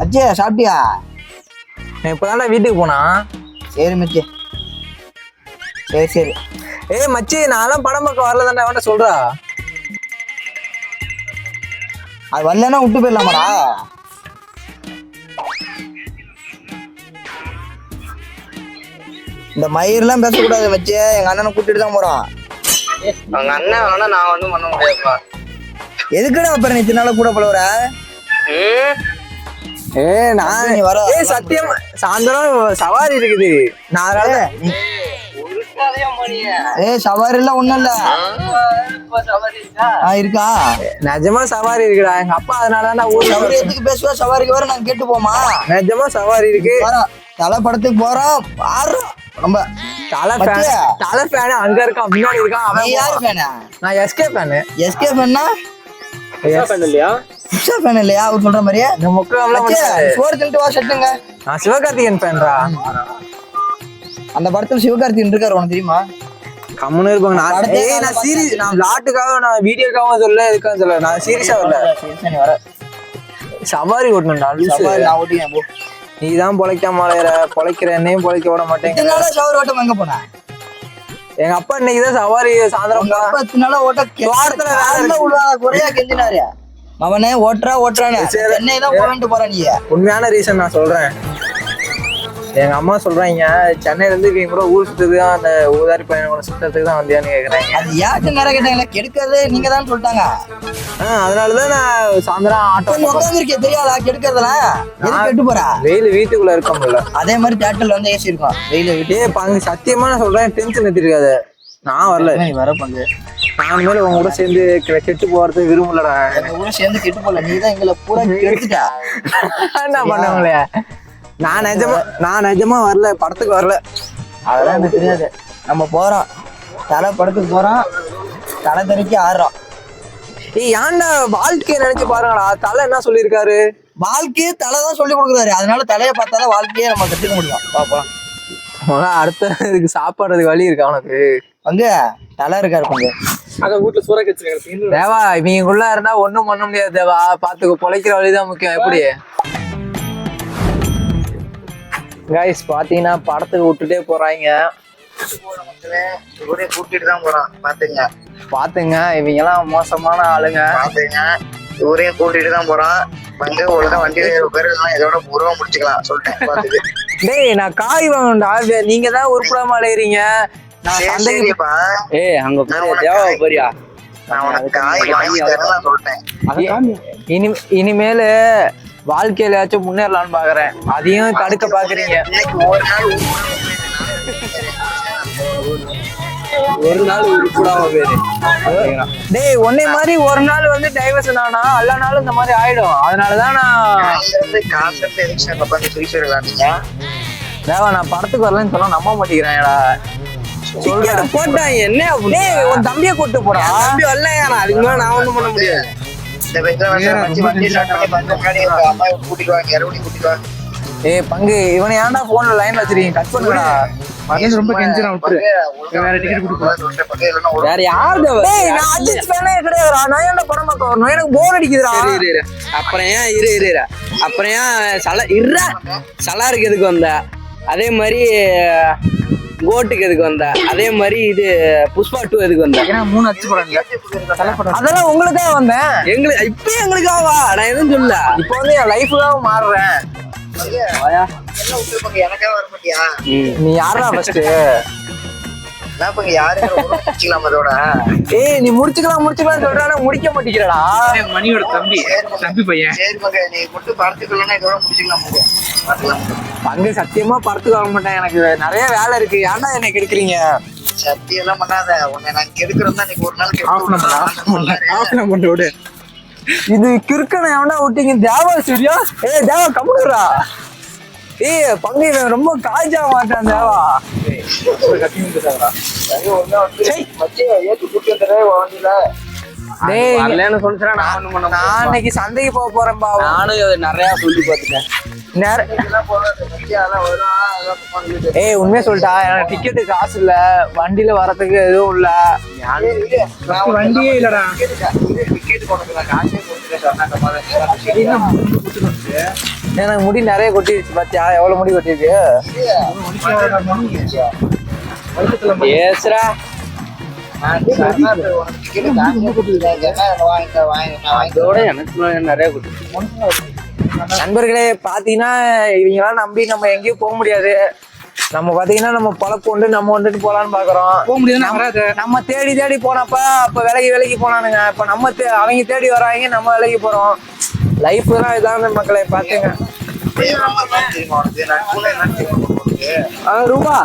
மச்சே சாப்பிட்டியா? நான் இப்பதான் வீட்டுக்கு போனா. சரி மச்சே சரி சரி. ஏய் மச்சி நான்லாம் படம் பார்க்க வரல தானே அவன்கிட்ட சொல்றா. அது வரலன்னா விட்டு போயிடலாமாடா? இந்த மயிரெல்லாம் பேசக்கூடாது வச்சு எங்க அண்ணனை கூட்டிட்டு தான் போறோம். அவங்க அண்ணன் வேணா நான் ஒண்ணும் பண்ண முடியாதுப்பா. எதுக்குடா அப்புறம் நீ நாளா கூட பழகுற? ஏ நான் வர ஏய் சத்தியமா சாயந்தரம் சவாரி இருக்குது. நான் அதனால. ஏய் சவாரி எல்லாம் ஒண்ணும் இல்ல. இப்ப சவாரி இருக்கா? ஆ இருக்கா? நிஜமா சவாரி இருக்குடா. எங்க அப்பா அதனால தான் நான் ஊருக்கு சவாரி எதுக்கு பேசுவா? சவாரிக்கு வர நாங்க கேட்டு போமா நிஜமா சவாரி இருக்கு. தலை படத்துக்கு போறோம். பாடுறோம் ரொம்ப தலை ஃபேன். தலை ஃபேன் அங்க இருக்கான் முன்னாடி இருக்கான் அவன் யாரு ஃபேனா நான் எஸ்கே ஃபேனு எஸ்கே ஃபேன்னா இல்லையா? உஷா ஃபேன் இல்லையா? அவர் சொல்ற மாதிரியே? சோறு தின்ட்டு வா சட்டுங்க நான் சிவகார்த்திகேயன் ஃபேன்ரா அந்த படத்துல சிவகார்த்திகேயன் இருக்காரு உனக்கு தெரியுமா? கம்முன்னு இருப்பாங்க. நான் ஏய் நான் சீரியஸ் நான் விளாட்டுக்காக நான் வீடியோக்காக சொல்ல எதுக்காக சொல்ல நான் சீரியஸா வரல. வர. சவாரி ஓட்டணும்டா சவாரி நான் ஓட்டிக்கிறேன் போ. நீ தான் பொழைக்காம அலையிற பொழைக்கிற என்னையும் பொழைக்க விட மாட்டேங்க நாளா சவாரி ஓட்டம் எங்க போன? எங்க அப்பா இன்னைக்கு தான் சவாரி சாயந்தரம் அப்பா ஓட்ட வேலை காலைல விழுவாத குறையா கெஞ்சினாரு. அவனே ஓட்டுறா ஓட்டுறான்னு சென்னை தான் போயிட்டு போறான் நீ உண்மையான ரீசன் நான் சொல்றேன். எங்க அம்மா சொல்றாங்க சென்னையில இருந்து இவங்க கூட ஊர் சுத்துறது அந்த ஊதாரி பையன் கூட சுத்துறதுக்கு தான் வந்தியான்னு கேக்குறாங்க. அது யாருக்கு நேரம் கேட்டாங்களா கெடுக்கிறது நீங்க தான் சொல்லிட்டாங்க அதனாலதான் நான் சாயந்தரம் ஆட்டோ உட்காந்துருக்கே தெரியாதா? கெடுக்கிறதுலாம் கெட்டு போறா? வெயில் வீட்டுக்குள்ள இருக்க முடியல. அதே மாதிரி தேட்டர்ல வந்து ஏசி இருக்கும். வெயில விட்டு சத்தியமா நான் சொல்றேன் டென்ஷன் எடுத்துட்டு இருக்காது. நான் வரல. நீ வர பங்கு. நான் மேல உங்க கூட சேர்ந்து கெட்டு போறது விரும்பலடா எங்க கூட சேர்ந்து கெட்டு போல நீ தான் எங்களை பூரா கெடுத்துட்டா. என்ன பண்ணவங்களே? நான் நிஜமா நான் நிஜமா வரல படத்துக்கு வரல. அதெல்லாம் எனக்கு தெரியாது. நம்ம போறோம். தலை படத்துக்கு போறோம். தலை தெறிக்கி ஆடுறோம். ஏய் ஏன்டா வாழ்க்கையை நினைச்சு பாருங்கடா. தலை என்ன சொல்லியிருக்காரு? வாழ்க்கையே தலை தான் சொல்லி கொடுக்குறாரு. அதனால தலையை பார்த்தாதான் வாழ்க்கையே நம்ம கத்துக்க முடியும். பாப்போம் முதல்ல அடுத்த இதுக்கு சாப்பாடுறதுக்கு வழி இருக்கா உனக்கு? பங்கு தலை இருக்காரு பங்கு. அங்க வீட்டுல சூற கச்சிருக்காரு தேவா இவங்களுக்குள்ள இருந்தா ஒண்ணும் பண்ண முடியாது தேவா. பாத்துக்கோ பொழைக்கிற வழிதான் முக்கியம். எப்படி? கைஸ் பாத்தீங்கன்னா படத்துக்கு விட்டுட்டே போறாங்க. கூட்டிட்டு தான் போறான். பாத்துங்க. பாத்துங்க இவங்க எல்லாம் மோசமான ஆளுங்க. பாத்துங்க. ஊரையும் கூட்டிட்டு தான் போறான். வந்து ஒழுங்கா வண்டி பேர் இதோட உருவம் முடிச்சுக்கலாம் சொல்லிட்டேன் டேய் நான் காய் வாங்கணும்டா. நீங்க தான் உருப்படாம அலையறீங்க. நான் சரி சந்தைக்கு ஏய் அங்க உனக்கு தேவா போறியா நான் உனக்கு காய் வாங்கி தரலாம் சொல்லிட்டேன். இனி இனிமேலு வாழ்க்கையிலாச்சும் முன்னேறலாம்னு பாக்குறேன். அதையும் தடுக்க பாக்குறீங்க. இன்னைக்கு ஒரு நாள் ஊர் ஒரு நாள் உருப்படாம பேரு டேய் உன்னை மாதிரி ஒரு நாள் வந்து டைவர்ஷன் ஆனா எல்லா நாளும் இந்த மாதிரி ஆயிடும். அதனாலதான் நான் நான் படத்துக்கு வரலன்னு சொன்னா நம்ப மாட்டேங்கிறேன்டா சொல்றேன் போட்டாங்க என்ன டேய் உன் தம்பியை கூட்டு போடா. தம்பி வரலையா? நான் அதுக்கு மேல நான் ஒண்ணும் பண்ண முடியாது. ஏய் பங்கு இவனை ஏன்டா போன்ல லைன் வச்சிருக்கீங்க? கட் பண்ணுடா. ரொம்ப கெஞ்சிரான் விட்டுரு. வேற டிக்கெட் கொடுத்து வேற யார் டேய் நான் அஜித் ஃபேனே கிடையாதுடா. நான் ஏன்டா படம் பார்க்க வரணும்? எனக்கு போர் அடிக்குதுடா. இரு, இரு, இரு. அப்புறம் ஏன் இரு இரு இரு. அப்புறம் ஏன் சல இருடா சலாருக்கு எதுக்கு வந்த. அதே மாதிரி கோட்டுக்கு எதுக்கு வந்த? அதே மாதிரி இது புஷ்பா டூ எதுக்கு வந்த? மூணு அச்சு படம் அதெல்லாம் உங்களுக்காக வந்தேன். எங்களுக்கு இப்ப எங்களுக்காவா? நான் எதுவும் சொல்லல. இப்போ வந்து என் லைஃபுக்காக மாறுறேன். எனக்கே வர மாட்டியா? நீ யாரா ஃபர்ஸ்ட் இங்க யாரு வச்சுக்கலாம் அதோட ஏய் நீ முடிச்சுக்கலாம் முடிச்சுக்கலாம் சொல்றானே முடிக்க மாட்டேங்கிறடா. மணியோட தம்பி தம்பி பையன். சரி மக நீ மட்டும் படத்துக்குள்ளனா இதோட முடிச்சுக்கலாம் மக. பங்கு சத்தியமா படத்துக்கு வர மாட்டேன். எனக்கு நிறைய வேலை இருக்கு. ஏன்டா என்னை கெடுக்குறீங்க? சத்தியம் எல்லாம் பண்ணாத. உன்னை நான் தான் இன்னைக்கு ஒரு நாள் ஆஃப் பண்ண விடு. இது கிறுக்கனை எவனா விட்டீங்க? தேவா சரியா? ஏய் தேவா கம்முடுறா ஏய் பங்கு இவன் ரொம்ப காய்ச்சா மாட்டான் தேவா. இன்னைக்கு சந்தைக்கு போக போறேன் பா நானும் நிறைய சொல்லி பார்த்துட்டேன். ஏய் உண்மையா சொல்லிட்டா எனக்கு டிக்கெட்டு காசு இல்ல. வண்டியில வரதுக்கு எதுவும் இல்ல. வண்டியே இல்லடா. Ticket எனக்கு முடி நிறைய கொட்டிருச்சு பாத்தியா? எவ்வளவு முடி கொட்டிருக்கு? கொடுத்து நண்பர்களே பாத்தீங்கன்னா இவங்கெல்லாம் நம்பி நம்ம எங்கேயும் போக முடியாது. நம்ம பாத்தீங்கன்னா நம்ம பழக்கம் உண்டு நம்ம வந்துட்டு போலான்னு பாக்குறோம். போக வராது. நம்ம தேடி தேடி போனப்ப அப்ப விலகி விலகி போனானுங்க. இப்ப நம்ம அவங்க தேடி வராங்க நம்ம விலகி போறோம். லைஃப் தான் இதான் மக்களை? ஆஹ் ரூபா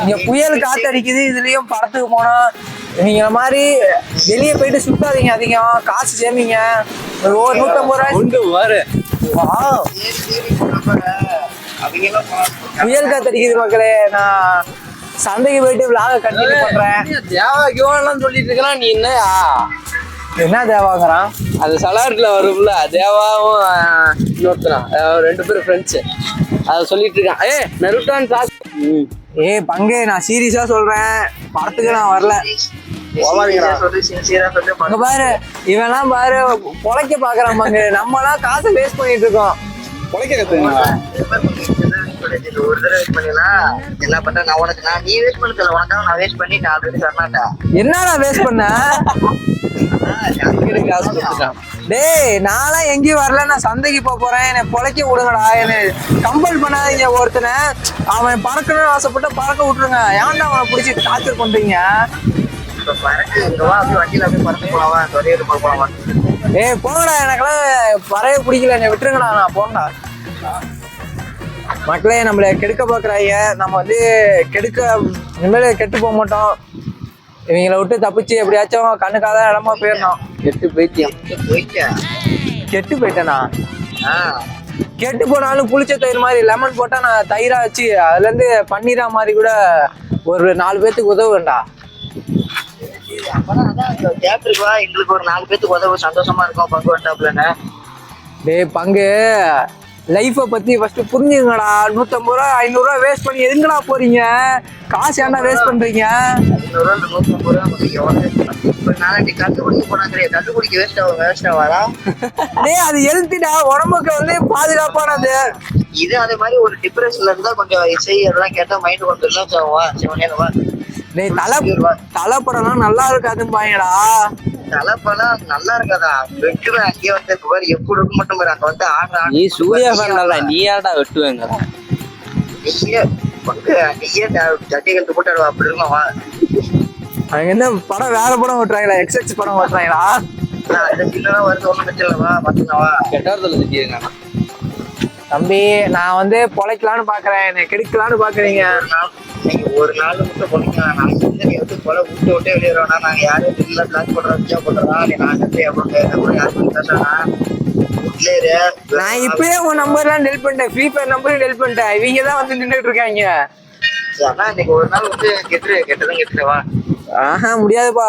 இங்க புயல் காத்தடிக்குது இதுலயும் படத்துக்கு போனோம் நீங்க மாதிரி வெளியே போயிட்டு சுத்தாதீங்க அதிகம் காசு சேமிங்க. ஒரு நூத்தம்பது ரூபாய் உண்டு வாரு. போனா- புயல் காத்தடிக்குது மக்களே நான் சந்தைக்கு போயிட்டு விளாக கண்டினியூ பண்றேன். தேவா கிவான்லாம் சொல்லிட்டு இருக்கலாம் நீ என்னயா? என்ன தேவாங்கிறான்? அது சலார்ல வரும்ல தேவாவும் இன்னொருத்தனா ரெண்டு பேரும் ஃப்ரெண்ட்ஸ் அதை சொல்லிட்டு இருக்கான். ஏ நெருட்டான் சாஸ். ஏய் பங்கு நான் சீரியஸா சொல்றேன். படத்துக்கு நான் வரல. அங்க பாரு இவன்லாம் பாரு பொழைக்க பாக்குறான் பங்கு. நம்மலாம் காசை வேஸ்ட் பண்ணிட்டு இருக்கோம். உழைக்க கத்துங்க ஒரு தடவை waste பண்ணிடலாம். என்ன பண்ற? நான் உனக்கு நான் நீ வேஸ்ட் பண்ணல உனக்காக நான் வேஸ்ட் பண்ணி நான் ஆல்ரெடி தரமாட்டா என்னடா வேஸ்ட் பண்ண? டேய் நான்லாம் எங்கேயும் வரல நான் சந்தைக்கு போக போறேன். என்னை பொழைக்க விடுங்கடா. என்னை கம்பல் பண்ணாதீங்க ஒருத்தனை. அவன் பறக்கணும்னு ஆசைப்பட்டு பறக்க விட்டுருங்க. ஏன்டா அவனை பிடிச்சி டார்ச்சர் பண்றீங்க இப்ப ஏய் போங்கடா. எனக்கெல்லாம் பறவை பிடிக்கல. என்னை விட்டுருங்கடா. நான் போங்கடா. மக்களே நம்மளை கெடுக்க பார்க்குறாங்க. நம்ம வந்து கெடுக்க இனிமேல் கெட்டு போக மாட்டோம். இவங்கள விட்டு தப்பிச்சு எப்படியாச்சும் கண்ணுக்காத இடமா போயிடணும். எட்டு பைத்தியம் போயிட்டேன் கெட்டு போயிட்டேனா? கெட்டு போனாலும் புளிச்ச தயிர் மாதிரி லெமன் போட்டா நான் தயிரா வச்சு அதுல இருந்து பன்னீரா மாதிரி கூட ஒரு நாலு பேத்துக்கு இந்த தியேட்டருக்கு வா எங்களுக்கு ஒரு நாலு பேத்துக்கு உதவு சந்தோஷமா இருக்கும் பங்கு வந்தாப்புலன்னு. டேய் பங்கு. லைஃப்பை பத்தி ஃபர்ஸ்ட் புரிஞ்சுங்கடா. நூத்தம்பது ரூபா ஐநூறுரூவா வேஸ்ட் பண்ணி எதுங்கடா போறீங்க? காசு ஏன்டா வேஸ்ட் ஆகாதா டேய் அது ஹெல்த்திடா உடம்புக்கு வந்து பாதுகாப்பானது இது அதே மாதிரி ஒரு டிப்ரெஷன்ல இருந்தா கொஞ்சம் இசை அதெல்லாம் கேட்டா மைண்ட் கொஞ்சம் ரிலாக்ஸ் ஆகும்? டேய் தலை தலை படம்லாம் நல்லா இருக்காதும்பாங்கடா. தலைப்பெல்லாம் நல்லா இருக்காதா? வெட்டுவேன் அங்கேயே வந்து இப்ப பாரு எப்படி இருக்கும் மட்டும் பாரு அங்க வந்து ஆடுற நீ சூர்யா நீ ஏன்டா வெட்டுவேங்கடா நீயே பங்கு நீயே ஜட்டி கழுத்து போட்டு ஆடுவா அப்படி இருக்கும் வா. அவங்க என்ன படம் வேற படம் ஓட்டுறாங்களா? எக்ஸ்எக்ஸ் படம் ஓட்டுறாங்களா? நான் இந்த சின்ன வருது ஒண்ணும் பிரச்சனை இல்லை வா பாத்துக்கலாம் வா. கெட்டாரத்துல திட்டிருங்க தம்பி நான் வந்து பொழைக்கலான்னு பாக்குறேன். என்னை கெடுக்கலான்னு பாக்குறீங்க. நீங்க ஒரு நாள் மட்டும் பண்ணிக்கலாம் நாளைக்கு வந்து நீ வந்து கொலை விட்டு விட்டு வெளியே வருவானா நாங்க யாரும் இல்ல பிளாக் பண்றோம் விஜா பண்றோம் நீ நான் வந்து அப்படின்னு அப்புறம் யாருக்கும் பேசுறா. நான் இப்பயே உன் நம்பர்லாம் டெல் பண்ணிட்டேன். ஃப்ரீ ஃபயர் நம்பரும் டெல் பண்ணிட்டேன். இவங்க தான் வந்து நின்றுட்டு இருக்காங்க. ஆனா இன்னைக்கு ஒரு நாள் வந்து கெட்டுரு. கெட்டதும் கெட்டுரு. வா. ஆஹா முடியாதுப்பா.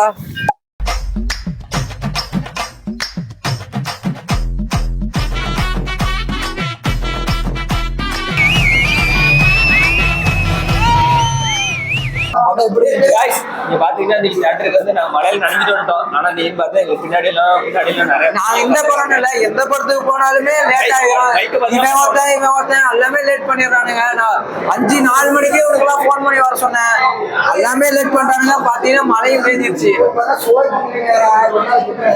நீங்க பாத்தீங்கன்னா நீங்க வந்து நான் மழையில நடந்துட்டு ஆனா நீ பார்த்தா எங்களுக்கு பின்னாடி எல்லாம் பின்னாடி எல்லாம் நிறைய நான் எந்த படம் இல்ல எந்த படத்துக்கு போனாலுமே லேட் ஆயிரும். இவன் ஒருத்தன் இவன் ஒருத்தன் எல்லாமே லேட் பண்ணிடுறானுங்க. நான் அஞ்சு நாலு மணிக்கே உனக்குலாம் ஃபோன் பண்ணி வர சொன்னேன். எல்லாமே லேட் பண்றானுங்க பாத்தீங்கன்னா மழையும் பெஞ்சிருச்சு.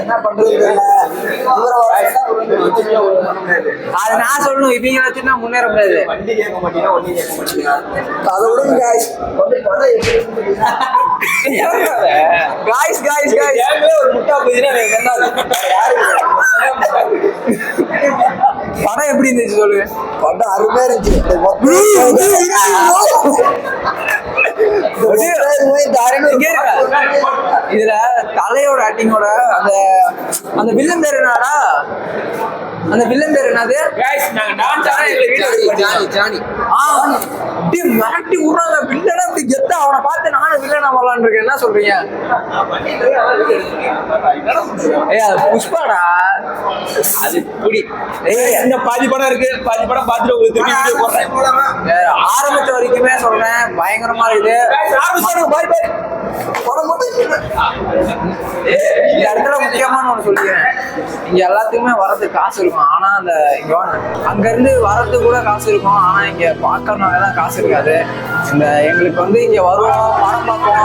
என்ன பண்றது தெரியல. அது நான் சொல்லணும் இவங்க வச்சுன்னா முன்னேற முடியாது. வண்டி கேட்க மாட்டீங்கன்னா ஒண்ணு கேட்க மாட்டீங்கன்னா அதை விடுங்க guys. Guys guys ஏற்கனவே ஒரு முட்டா போச்சுன்னா எனக்கு என்ன படம் எப்படி இருந்துச்சு. சொல்லுங்க படம் அருமையா இருந்துச்சு. இதுல தலையோட ஆக்டிங்கோட அந்த அந்த வில்லன் பேர் என்னடா? அந்த வில்லன் பேர் என்னது? எங்களுக்கு வீடியோ ஆ அப்படியே மிரட்டி விடுறாங்க. வில்லனா அப்படி கெத்தா அவனை பார்த்து வில்லனா வரலான்னு என்ன சொல்றீங்க? ஏய் அது புஷ்பாடா? அது புடி. ஏய் இன்னும் பாதி படம் இருக்கு? பாதி படம் பார்த்துட்டு உங்களுக்கு திருப்பி வீடியோ போடுறேன். ஆரம்பிச்ச வரைக்குமே சொல்றேன். பயங்கரமா இருக்குது. பாய் பாய். படம் மட்டும் இந்த இடத்துல முக்கியமான ஒண்ணு சொல்லிக்கிறேன். இங்க எல்லாத்துக்குமே வரதுக்கு காசு இருக்கும். ஆனா அந்த. அங்க இருந்து வரதுக்கு கூட காசு இருக்கும். ஆனா இங்க பார்க்கறதுனால தான் காசு இருக்காது. இந்த எங்களுக்கு வந்து இங்க வருவோம் படம் பார்ப்போம்.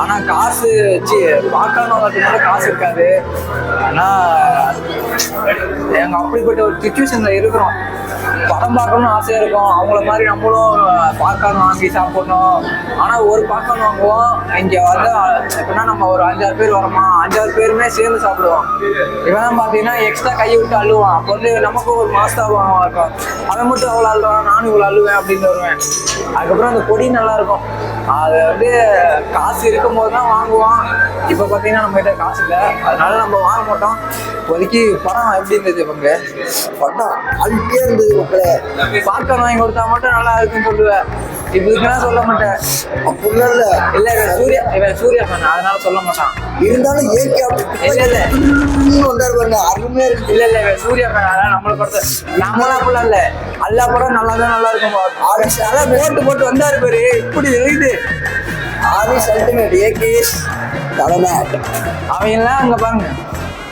ஆனால் காசு வச்சு பார்க்கறவங்களுக்கு காசு இருக்காது. ஆனால் எங்க அப்படிப்பட்ட ஒரு சுச்சுவேஷன்ல இருக்கிறோம். படம் பார்க்கணும்னு ஆசையா இருக்கும். அவங்கள மாதிரி நம்மளும் பார்க்கணும் வாங்கி சாப்பிடணும். ஆனா ஒரு பார்க்கணும் வாங்குவோம். இங்க வந்து எப்படின்னா நம்ம ஒரு அஞ்சாறு பேர் வரோமா அஞ்சாறு பேருமே சேர்ந்து சாப்பிடுவோம். இவன் பாத்தீங்கன்னா எக்ஸ்ட்ரா கையை விட்டு அழுவான் அப்போ வந்து நமக்கு ஒரு மாஸ்டர் இருக்கும் அவன் மட்டும் அவ்வளோ அள்ளுவான்? நானும் இவ்வளோ அழுவேன் அப்படின்னு வருவேன். அதுக்கப்புறம் அந்த கொடி நல்லா இருக்கும். அது வந்து காசு இருக்கும் போது தான் வாங்குவோம் இப்போ பார்த்தீங்கன்னா நம்ம கிட்ட காசு இல்லை. அதனால நம்ம வாங்க மாட்டோம். இப்போதைக்கு படம் எப்படி இருந்தது பங்கு படம் அழுக்கே இருந்தது மக்களே பாப்கார்ன் வாங்கி கொடுத்தா மட்டும் நல்லா இருக்குன்னு சொல்லுவேன். இப்போ இதுக்கெல்லாம் சொல்ல மாட்டேன். அப்படிலாம் இல்ல. இல்ல இவன் சூர்யா இவன் சூர்யா fan அதனால சொல்ல மாட்டான். இருந்தாலும் ஏகே இல்ல இல்ல. வந்தாரு பாருங்க. அருமையா இருக்கு. இல்ல இல்ல இவன் சூர்யா fan அதனால நம்மள பொறுத்த நம்மளா அப்படிலாம் இல்ல. எல்லா படம் நல்லா தான் நல்லா இருக்கும் அதான் போட்டு போட்டு வந்தாரு பாரு. இப்படி எழுது ஆரிஸ் அல்டிமேட் ஏகேஎஸ் தலைமை. அவங்க எல்லாம் அங்க பாருங்க.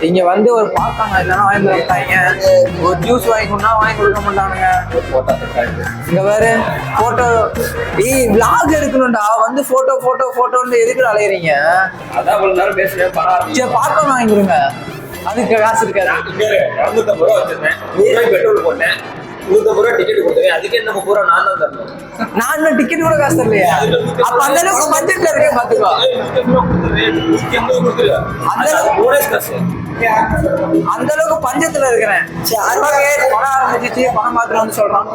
இங்க வந்து ஒரு பாக்காங்க. இல்லைன்னா வாங்கி கொடுத்தாங்க ஒரு ஜூஸ் வாங்கி கொடுனா வாங்கி கொடுக்க மாட்டானுங்க. இங்க வேறு போட்டோ ஏய் vlog எடுக்கணும்டா. வந்து போட்டோ போட்டோ போட்டோன்னு எதுக்கு அலையறீங்க? அதான் இவ்வளவு நேரம் ஆரம்பிச்சு. சரி பாப்கார்ன் வாங்கி கொடுங்க. அதுக்கு காசு இருக்காது. பெட்ரோல் போட்டேன். நூத்தம்பது ரூபா டிக்கெட் கொடுத்தேன் அதுக்கே நம்ம பூரா நான் தான் தரணும் நான் டிக்கெட் கூட காசு தரலையா அப்ப அந்த அளவுக்கு பட்ஜெட்ல இருக்கேன் பாத்துக்கோ அந்த அளவுக்கு பஞ்சத்துல இருக்கிறேன் சரி அறுபது படம் ஆரம்பிச்சிச்சு பார்த்துட்டு வந்து சொல்றான்